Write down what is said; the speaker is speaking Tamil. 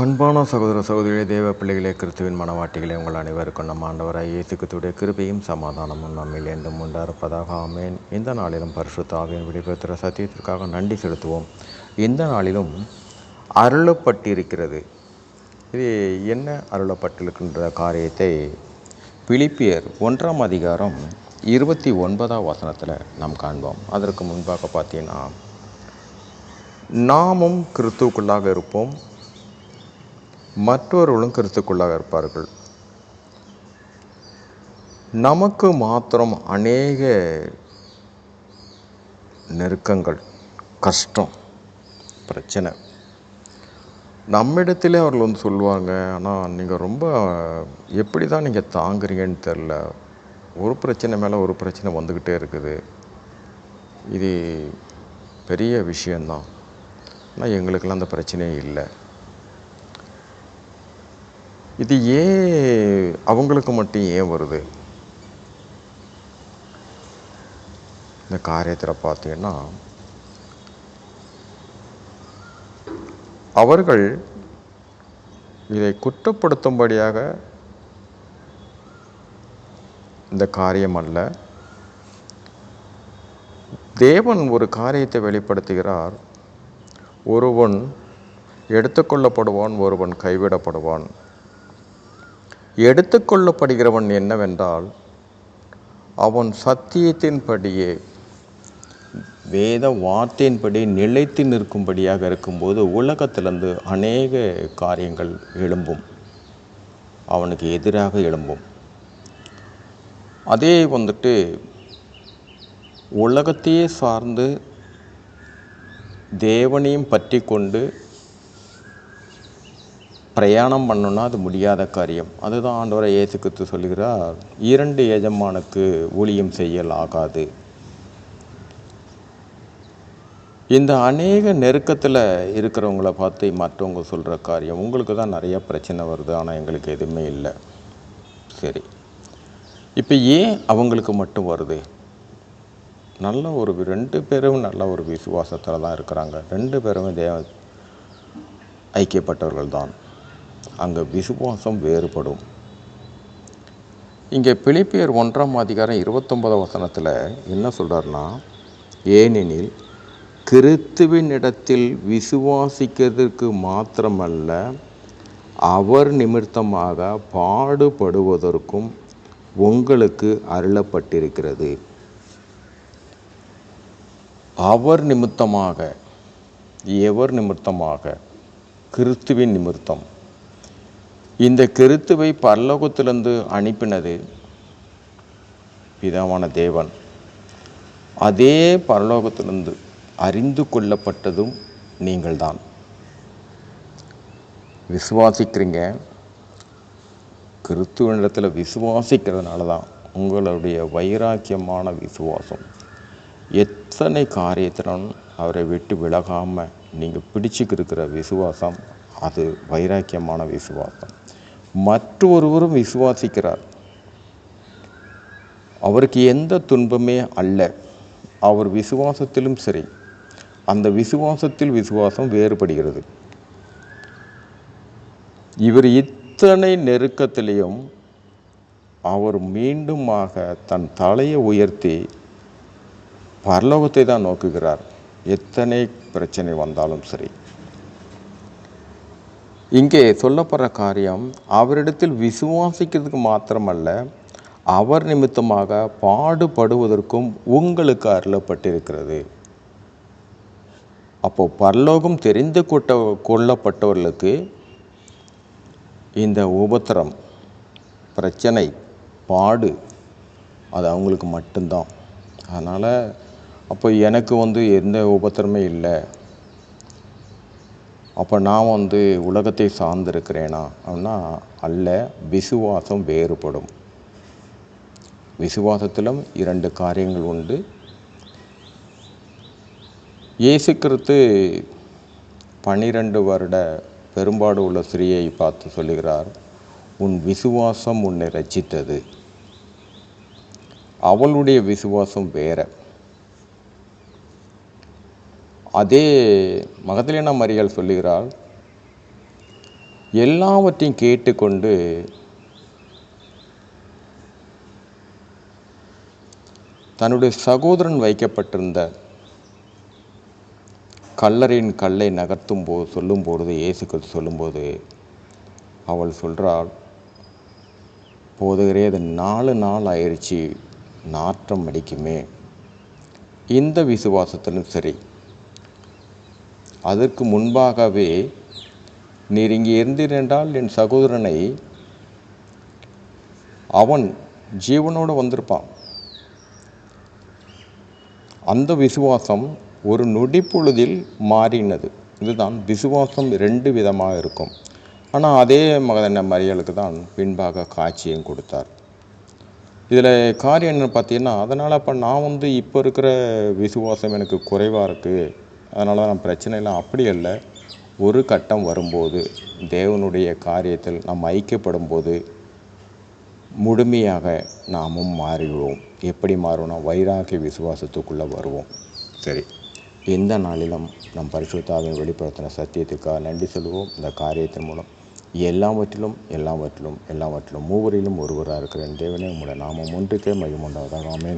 அன்பான சகோதர சகோதரிகளே தேவ பிள்ளைகளே கிறிஸ்துவின் மனவாட்டிகளே உங்கள் அனைவருக்கும் நம் ஆண்டவராக இயேசுக்குத்துடைய கிருபையும் சமாதானமும் நம்மில் என்றும் உண்டாயிருப்பதாக ஆமேன். இந்த நாளிலும் பரிசுத்தாவின் விடுபெற்ற சத்தியத்திற்காக நன்றி செலுத்துவோம். இந்த நாளிலும் அருளப்பட்டிருக்கிறது. இது என்ன அருளப்பட்டிருக்கின்ற காரியத்தை பிலிப்பியர் ஒன்றாம் அதிகாரம் இருபத்தி ஒன்பதாம் வசனத்தில் நாம் காண்போம். அதற்கு முன்பாக பார்த்தீங்கன்னா நாமும் கிறிஸ்துவுக்குள்ளாக இருப்போம். மற்றவர்களும் கருத்துக்குள்ளாக இருப்பார்கள். நமக்கு மாத்திரம் அநேக நெருக்கங்கள் கஷ்டம் பிரச்சனை. நம்மிடத்திலே அவர்கள் வந்து சொல்லுவாங்க ஆனால் நீங்கள் ரொம்ப எப்படி தான் நீங்கள் தாங்குறீங்கன்னு தெரில ஒரு பிரச்சனை மேலே ஒரு பிரச்சனை வந்துக்கிட்டே இருக்குது. இது பெரிய விஷயந்தான் ஆனால் எங்களுக்கெல்லாம் அந்த பிரச்சனையே இல்லை. இது ஏன் அவங்களுக்கு மட்டும் ஏன் வருது? இந்த காரியத்தில் பார்த்தீங்கன்னா அவர்கள் இதை குற்றப்படுத்தும்படியாக இந்த காரியம் அல்ல. தேவன் ஒரு காரியத்தை வெளிப்படுத்துகிறார். ஒருவன் எடுத்துக்கொள்ளப்படுவான் ஒருவன் கைவிடப்படுவான். எடுத்துக்கொள்ளப்படுகிறவன் என்னவென்றால் அவன் சத்தியத்தின்படியே வேத வார்த்தையின்படி நிலைத்து நிற்கும்படியாக இருக்கும்போது உலகத்திலிருந்து அநேக காரியங்கள் எழும்பும். அவனுக்கு எதிராக எழும்பும். அதே வந்துட்டு உலகத்தையே சார்ந்து தேவனையும் பற்றி கொண்டு பிரயாணம் பண்ணணும்னா அது முடியாத காரியம். அதுதான் ஆண்டவரை இயேசு கிறிஸ்து சொல்கிறார் இரண்டு எஜமானுக்கு ஊழியம் செய்யல் ஆகாது. இந்த அநேக நெருக்கத்தில் இருக்கிறவங்கள பார்த்து மற்றவங்க சொல்கிற காரியம் உங்களுக்கு தான் நிறைய பிரச்சனை வருது ஆனால் எங்களுக்கு எதுவுமே இல்லை. சரி. இப்போ ஏன் அவங்களுக்கு மட்டும் வருது? நல்ல ஒரு ரெண்டு பேரும் நல்ல ஒரு விசுவாசத்தில் தான் இருக்கிறாங்க. ரெண்டு பேருமே தேவ ஐக்கியப்பட்டவர்கள் தான் அங்கே விசுவாசம் வேறுபடும். இங்கே பிலிப்பியர் ஒன்றாம் அதிகாரம் இருபத்தொன்பதாம் வசனத்தில் என்ன சொல்கிறாருன்னா ஏனெனில் கிறித்துவின் இடத்தில் விசுவாசிக்கிறதுக்கு மாத்திரமல்ல அவர் நிமித்தமாக பாடுபடுவதற்கும் உங்களுக்கு அருளப்பட்டிருக்கிறது. அவர் நிமித்தமாக எவர் நிமித்தமாக? கிறிஸ்துவின் நிமித்தம். இந்த கிறித்துவை பரலோகத்திலிருந்து அனுப்பினது பிதாவான தேவன். அதே பரலோகத்திலிருந்து அறிந்து கொள்ளப்பட்டதும் நீங்கள்தான். விசுவாசிக்கிறீங்க. கிறிஸ்துவனிடத்தில் விசுவாசிக்கிறதுனால தான் உங்களுடைய வைராக்கியமான விசுவாசம். எத்தனை காரியத்திலும் அவரை விட்டு விலகாமல் நீங்கள் பிடிச்சிக்கிருக்கிற விசுவாசம் அது வைராக்கியமான விசுவாசம். மற்றொருவரும் விசுவாசிக்கிறார். அவருக்கு எந்த துன்பமே அல்ல. அவர் விசுவாசத்திலும் சரி. அந்த விசுவாசத்தில் விசுவாசம் வேறுபடுகிறது. இவர் இத்தனை நெருக்கத்திலையும் அவர் மீண்டுமாக தன் தலையை உயர்த்தி பரலோகத்தை தான் நோக்குகிறார். எத்தனை பிரச்சனை வந்தாலும் சரி. இங்கே சொல்லப்படுற காரியம் அவரிடத்தில் விசுவாசிக்கிறதுக்கு மாத்திரமல்ல அவர் நிமித்தமாக பாடுபடுவதற்கும் உங்களுக்கு அருளப்பட்டிருக்கிறது. அப்போ பரலோகம் தெரிந்து கொட்ட கொள்ளப்பட்டவர்களுக்கு இந்த உபத்திரம் பிரச்சனை பாடு அது அவங்களுக்கு மட்டும்தான். அதனால் அப்போ எனக்கு வந்து எந்த உபத்திரமே இல்லை. அப்போ நான் வந்து உலகத்தை சார்ந்திருக்கிறேனா? அப்படின்னா அல்ல விசுவாசம் வேறுபடும். விசுவாசத்திலும் இரண்டு காரியங்கள் உண்டு. இயேசு கிறிஸ்து பன்னிரண்டு வருட பெரும்பாடு உள்ள ஸ்திரீயை பார்த்து சொல்லுகிறார் உன் விசுவாசம் உன்னை ரச்சித்தது அவளுடைய விசுவாசம் வேற. அதே மகதலினா மரியாள் சொல்லுகிறாள் எல்லாவற்றையும் கேட்டுக்கொண்டு தன்னுடைய சகோதரன் வைக்கப்பட்டிருந்த கல்லறையின் கல்லை நகர்த்தும் போது சொல்லும்பொழுது இயேசு கிறிஸ்து சொல்லும்போது அவள் சொல்கிறாள் போதுகிறே அது நாலு நாள் ஆயிடுச்சு நாற்றம் அடிக்குமே. இந்த விசுவாசத்திலும் சரி அதற்கு முன்பாகவே நீர் இங்கே இருந்தீர் என்றால் என் சகோதரனை அவன் ஜீவனோடு வந்திருப்பான். அந்த விசுவாசம் ஒரு நொடி பொழுதில் மாறினது. இதுதான் விசுவாசம் ரெண்டு விதமாக இருக்கும். ஆனால் அதே மகதன மரியலுக்கு தான் பின்பாக காட்சியும் கொடுத்தார். இதில் காரியம் என்னென்னு பார்த்தீங்கன்னா அதனால் அப்போ நான் வந்து இப்போ இருக்கிற விசுவாசம் எனக்கு குறைவாக இருக்குது அதனால தான் நம்ம பிரச்சனைலாம் அப்படி இல்லை ஒரு கட்டம் வரும்போது தேவனுடைய காரியத்தில் நாம் ஐக்கியப்படும் போது முழுமையாக நாமும் மாறிவிடுவோம். எப்படி மாறுவோம்னா வைராகிய விசுவாசத்துக்குள்ளே வருவோம். சரி. எந்த நாளிலும் நம் பரிசுத்தாவின் வெளிப்படுத்தின சத்தியத்துக்காக நன்றி சொல்லுவோம். இந்த காரியத்தின் மூலம் எல்லாவற்றிலும் எல்லாவற்றிலும் எல்லாவற்றிலும் மூவரிலும் ஒருவராக இருக்கிற என் தேவனே உங்களுடைய நாமம் ஒன்றுக்கே மையம் உண்டாவதாக.